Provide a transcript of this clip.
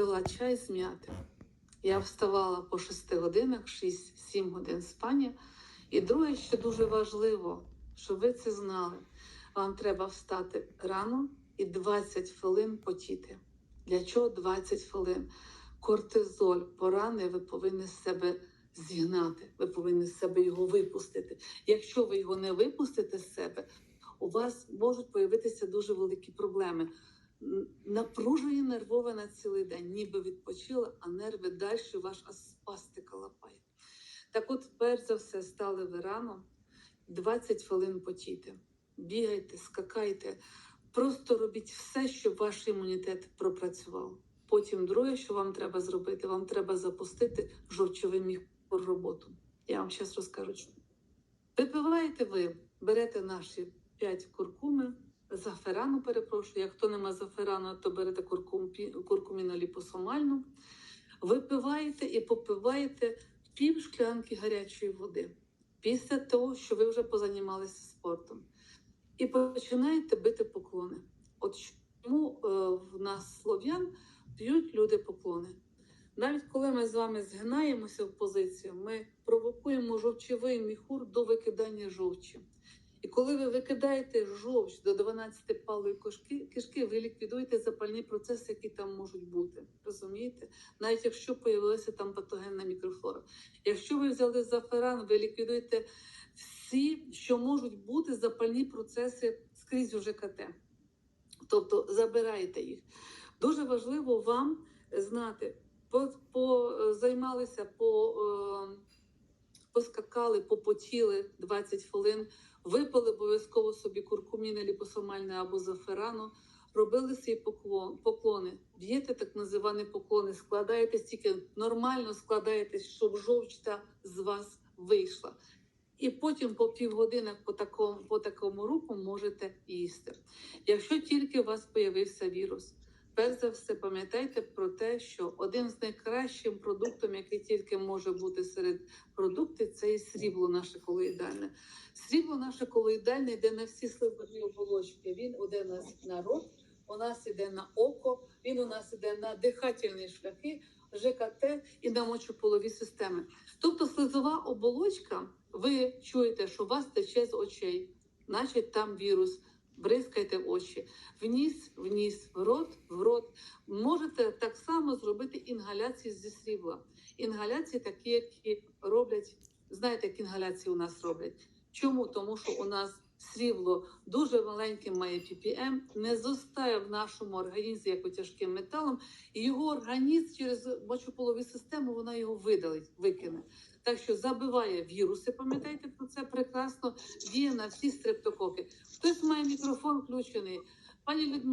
пила чай з м'яти. Я вставала по 6 годинах, 6-7 годин спання. І друге, що дуже важливо, щоб ви це знали, вам треба встати рано і 20 хвилин потіти. Для чого 20 хвилин? Кортизоль, порани, ви повинні з себе зігнати, ви повинні з себе його випустити. Якщо ви його не випустите з себе, у вас можуть появитися дуже великі проблеми. Н- Напруження нервове на цілий день, ніби відпочила, а нерви далі ваша спастика лапає. Так от, перш за все, стали ви рано, 20 хвилин потіти. Бігайте, скакайте, просто робіть все, щоб ваш імунітет пропрацював. Потім друге, що вам треба зробити, вам треба запустити жовчовий міхур роботу. Я вам зараз розкажу. Випиваєте ви, берете наші 5 куркуми, заферану, перепрошую. Як хто нема заферану, то берете куркум, пі- ліпосомальну. Випиваєте і попиваєте пів шклянки гарячої води після того, що ви вже позанімалися спортом. І починаєте бити поклони. От чому е, в нас слов'ян б'ють люди поклони. Навіть коли ми з вами згинаємося в позицію, ми провокуємо жовчовий міхур до викидання жовчі. І коли ви викидаєте жовч до 12 палої кишки, кишки, ви ліквідуєте запальні процеси, які там можуть бути. Розумієте? Навіть якщо появилася там патогенна мікрофлора. Якщо ви взяли заферан, ви ліквідуєте всі, що можуть бути запальні процеси скрізь у ЖКТ. Тобто забирайте їх. Дуже важливо вам знати, по, по займалися, по, е, поскакали, попотіли 20 хвилин, випили обов'язково собі куркуміни, ліпосомальне або заферану, робили свої поклон, поклони, б'єте так називані поклони, складаєтесь тільки нормально складаєтесь, щоб жовчта з вас вийшла. І потім по півгодини по такому, по такому руху можете їсти. Якщо тільки у вас появився вірус, перш за все пам'ятайте про те, що один з найкращих продуктів, який тільки може бути серед продуктів, це і срібло наше колоїдальне. Срібло наше колоїдальне йде на всі сливові оболочки. Він іде на, рот, у нас іде на око, він у нас іде на дихательні шляхи, ЖКТ і на мочополові системи. Тобто слизова оболочка, ви чуєте, що у вас тече з очей, значить там вірус. Бризкайте в очі, вніс, рот, в рот. Зробити інгаляції зі срібла. Інгаляції такі, які роблять, знаєте, як інгаляції у нас роблять. Чому? Тому що у нас срібло дуже маленьким має PPM, не зостає в нашому організмі як тяжким металом, і його організм через мочополову систему вона його видалить, викине. Так що забиває віруси, пам'ятайте про це прекрасно, діє на всі стрептококи. Хтось має мікрофон включений. Пані Людмила.